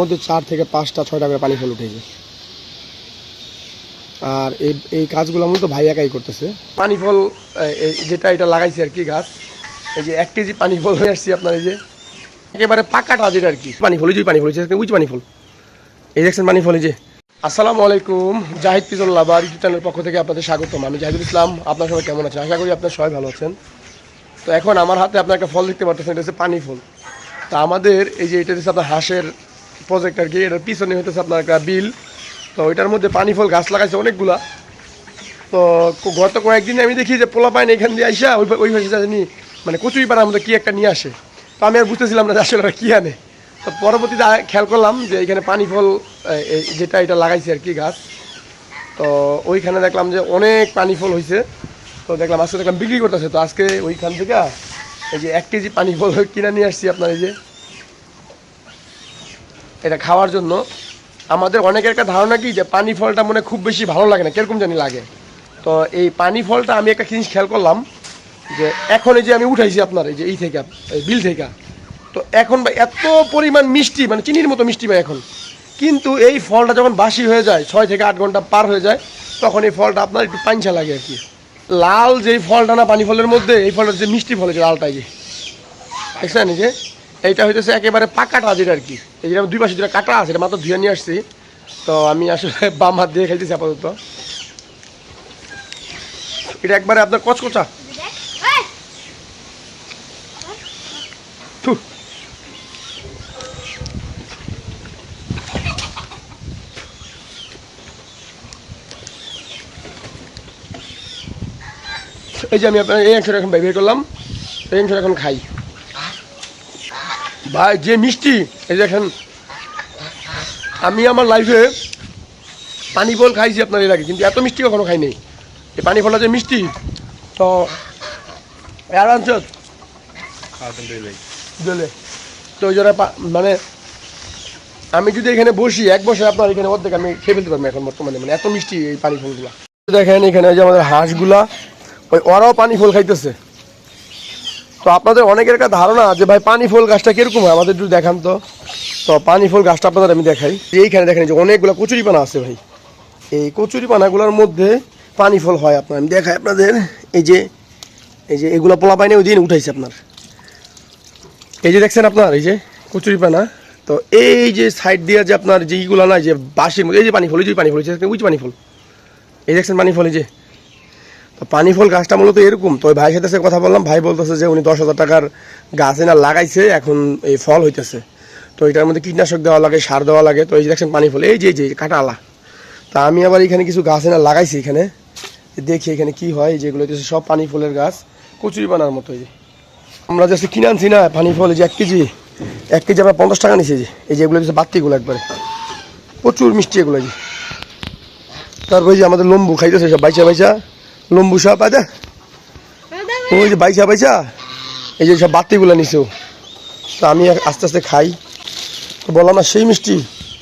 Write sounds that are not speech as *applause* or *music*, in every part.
মধ্যে চার থেকে পাঁচটা, ছয়টা করে পানি ফল উঠেছে। আর এই এই কাজগুলো মূলত ভাই একাই করতেছে। পানি ফল যেটা এটা লাগাইছে আর কি গাছ, এই যে এক কেজি পানি ফল হয়ে আসছি আপনার এই যে, একেবারে পাকাটা যেটা আর কি। পানি ফল পানি ফল উঁচু পানি ফল। এই দেখছেন পানি ফল, এই যে। আসসালামু আলাইকুম, জাহিদ পিজুল্লাহ বা ইউটিউব চ্যানেলের পক্ষ থেকে আপনাদের স্বাগতম। আমি জাহিদুল ইসলাম, আপনার সবাই কেমন আছেন? আশা করি আপনার সবাই ভালো আছেন। তো এখন আমার হাতে আপনার একটা ফল দেখতে পাচ্ছেন এটা হচ্ছে পানি ফল। তা আমাদের এই যে, এটা হচ্ছে আপনার হাঁসের প্রজেক্ট আর কি এটার পিছনে হইতেছে আপনার একটা বিল। তো এটার মধ্যে পানি ফল গাছ লাগাইছে অনেকগুলা। তো গত কয়েকদিন আমি দেখি যে পোলা পাইন এখান দিয়ে আইসা ওই ওই ভাষা জানি মানে কচুরি পাড়ার মধ্যে কী একটা নিয়ে আসে। তো আমি আর বুঝতেছিলাম না যে আসলে ওরা কী আনে। তো পরবর্তীতে খেয়াল করলাম যে এখানে পানি ফল যেটা এটা লাগাইছে আর কি গাছ। তো ওইখানে দেখলাম যে অনেক পানি ফল হয়েছে তো দেখলাম, আজকে দেখলাম বিক্রি করতেছে। তো আজকে ওইখান থেকে এই যে এক কেজি পানি ফল কিনে নিয়ে আসছি আপনার এই যে। এটা খাওয়ার জন্য, আমাদের অনেকের একটা ধারণা কি যে পানি ফলটা মনে খুব বেশি ভালো লাগে না, কীরকম জানি লাগে। তো এই পানি ফলটা আমি একটা জিনিস খেয়াল করলাম যে এখন এই যে আমি উঠাইছি আপনার এই যে এই থেকে বিল থেকে, তো এখন ভাই এত পরিমাণ মিষ্টি মানে চিনির মতো মিষ্টি ভাই এখন। কিন্তু এই ফলটা যখন বাসি হয়ে যায়, ছয় থেকে আট ঘণ্টা পার হয়ে যায়, তখন এই ফলটা আপনার একটু পাঞ্চা লাগে আর কি। লাল যেই ফলটা না পানি ফলের মধ্যে, এই ফলটা যে মিষ্টি ফল যে লালটা এই যে দেখছেন যে? এইটা হইতেছে একেবারে পাকাটা যেটা আর কি। এই দুই পাশে দুটা কাটা আছে, এটা মাত্র ধুয়ে নিয়ে আসছি। তো আমি আসলে *laughs* বাম হাত দিয়ে খেলতেছি আপাতত। এটা একবারে আপনার কচকচা। এই যে আমি আপনার এই অংশটা এখন বের করলাম। এই অংশটা এখন খাই। ভাই, যে মিষ্টি, এই দেখেন, আমি আমার লাইফে পানি ফল খাইছি আপনার এর আগে, কিন্তু এত মিষ্টি কখনো খাই নাই এই পানি ফলটা যে মিষ্টি, তো আনছত তো ওই জন্য মানে আমি যদি এখানে বসি, এক বছর আপনার এখানে অর্ধেক আমি খেয়ে ফেলতে পারব এখন বর্তমানে মানে এত মিষ্টি এই পানি ফলগুলা। দেখেন এখানে যে আমাদের হাঁসগুলা, ওই ওরাও পানি ফল খাইতেছে। তো আপনাদের অনেকের একটা ধারণা যে ভাই পানি ফুল গাছটা কীরকম হয়? আমাদের একটু দেখান তো। তো পানি ফুল গাছটা আপনাদের আমি দেখাই। এইখানে দেখেন যে অনেকগুলো কচুরি পানা আছে ভাই। এই কচুরি পানাগুলোর মধ্যে পানি ফল হয় আপনার। আমি দেখাই আপনাদের। এই যে এই যে এগুলো পোলা পাইনি ওই দিন উঠাইছে আপনার। এই যে দেখছেন আপনার, এই যে কচুরি পানা। তো এই যে সাইড দিয়ে যে আপনার যে ইগুলো না যে বাঁশের মধ্যে, এই যে পানি ফল, এই যে পানি ফল ওই যে পানি ফল। এই দেখছেন পানি ফল, এই যে। পানি ফল গাছটা মূলত এরকম। তো ওই ভাইয়ের সাথে কথা বললাম, ভাই বলতেছে যে উনি দশ হাজার টাকার গাছ এনে লাগাইছে, এখন এই ফল হইতেছে। তো এটার মধ্যে কীটনাশক দেওয়া লাগে, সার দেওয়া লাগে, তো এই যে দেখছেন পানি ফল এই যে যে কাটা আলা তা আমি আবার এখানে কিছু গাছ এনে লাগাইছি এখানে, দেখি এখানে কি হয়, যেগুলো হইতেছে সব পানি ফুলের গাছ, কচুরি বানার মতো এই যে। আমরা যে কিনে আনছি না পানি ফল এই যে এক কেজি এক কেজি আমরা পঞ্চাশ টাকা নিছি যে, এই যে এগুলো হচ্ছে বাত্তিগুলো একবারে। প্রচুর মিষ্টি এগুলো যে। তারপরে যে আমাদের লম্বু খাইতেছে সব, বাইচা বাইচা। লম্বু সব আদা ওই যে বাইচা বাইচা। এই যে সব বাতিগুলো নিছেও তো আমি আস্তে আস্তে খাই। তো বললাম, না, সেই মিষ্টি।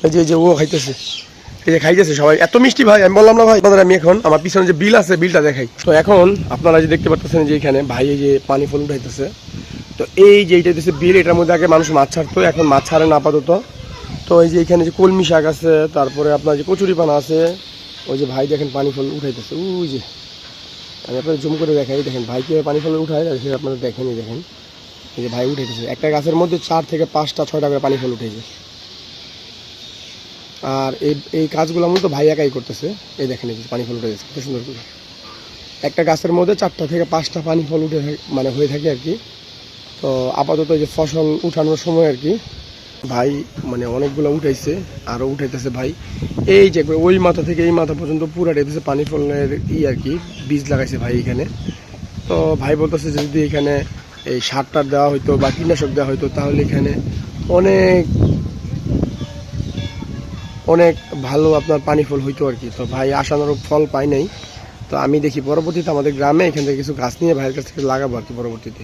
এই যে এই যে, ও খাইতেছে। এই যে খাইতেছে সবাই। এত মিষ্টি ভাই, আমি বললাম না ভাই। আপনাদের আমি এখন আমার পিছনে যে বিল আছে, বিলটা দেখাই। তো এখন আপনারা যে দেখতে পাচ্ছেন যে এখানে ভাই এই যে পানি ফুল উঠাইতেছে তো এই যে এইটা হচ্ছে বিল, এটার মধ্যে আগে মানুষ মাছ ছাড়তো, এখন মাছ ছাড়ে না আপাতত। তো এই যে এখানে যে কলমি শাক আছে, তারপরে আপনার যে কচুরি পানা আছে, ওই যে ভাই দেখেন পানি ফুল উঠাইতেছে। ওই যে। আমি আপনাদের জুম করে দেখাই দেখেন, ভাই কীভাবে পানি ফল উঠায় সেটা আপনারা দেখেনি দেখেন। এই যে ভাই উঠেছে, একটা গাছের মধ্যে চার থেকে পাঁচটা, ছয়টা করে পানি ফল উঠেছে। আর এই এই কাজগুলো মূলত ভাই একাই করতেছে। এই দেখেন, এই পানি ফল উঠে কত সুন্দর করে। একটা গাছের মধ্যে চারটা থেকে পাঁচটা পানি ফল উঠে মানে হয়ে থাকে আর কি। তো আপাতত এই যে ফসল উঠানোর সময় আর কি ভাই মানে অনেকগুলো উঠাইছে আরও উঠাইতেছে ভাই। এই যে ওই মাথা থেকে এই মাথা পর্যন্ত পুরা রেখেছে পানি ফলের ই আর কি, বীজ লাগাইছে ভাই এখানে। তো ভাই বলতেছে যদি এখানে এই সার টার দেওয়া হইতো বা কীটনাশক দেওয়া হইতো, তাহলে এখানে অনেক অনেক ভালো আপনার পানি ফল হইতো আর কি। তো ভাই আশানুরূপ ফল পাই নাই। তো আমি দেখি পরবর্তীতে আমাদের গ্রামে এখান থেকে কিছু গাছ নিয়ে ভাইয়ের কাছ থেকে লাগাবো আর কি পরবর্তীতে।